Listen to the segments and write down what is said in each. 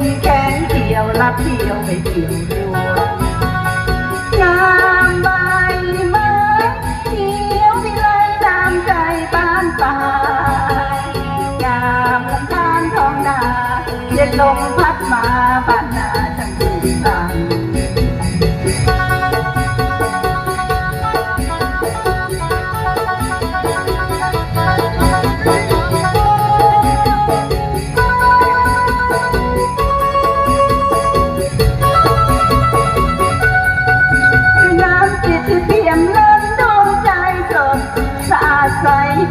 งแกงเดี่ยวรับเดี่ยวไม่เดี่ยวด้วงามใบไม้เดี่ยวที่ลยตามใจตามตายามลำธารทองนาเย็นลงพัดมาบ้านนาจัง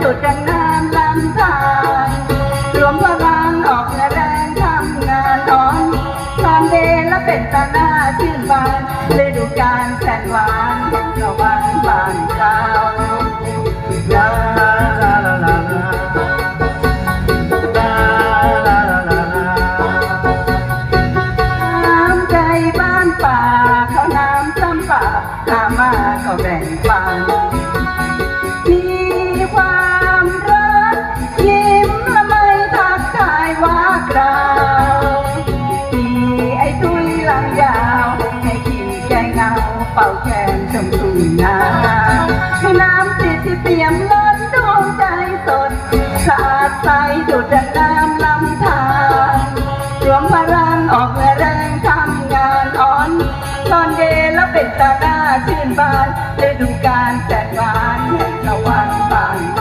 จุดจังงานลำทางรวมพลังออกแรงทำงานท้องความเดนและเป็นตาหน้าชื่นบานฤดูการแสนหวานระวังบานเก่าลาลาลาลาลาป่าเขาน้ำซ้ำป่าข้ามาก็แบ่งปัน ไอ้ตุ้ยหลังยาวให้ขี่แกงเงาเป่าแขนชมตุ้ยาให้น้ำติดที่เตียมล้นดวงใจสดสะอาดใสดุดน้ำลำธารรวมพลังออกแรงทำงานอ่อนตอนเดแล้วเป็นตาหาชื่นบานฤดูกาลแสนหวานแห่ะวันบาน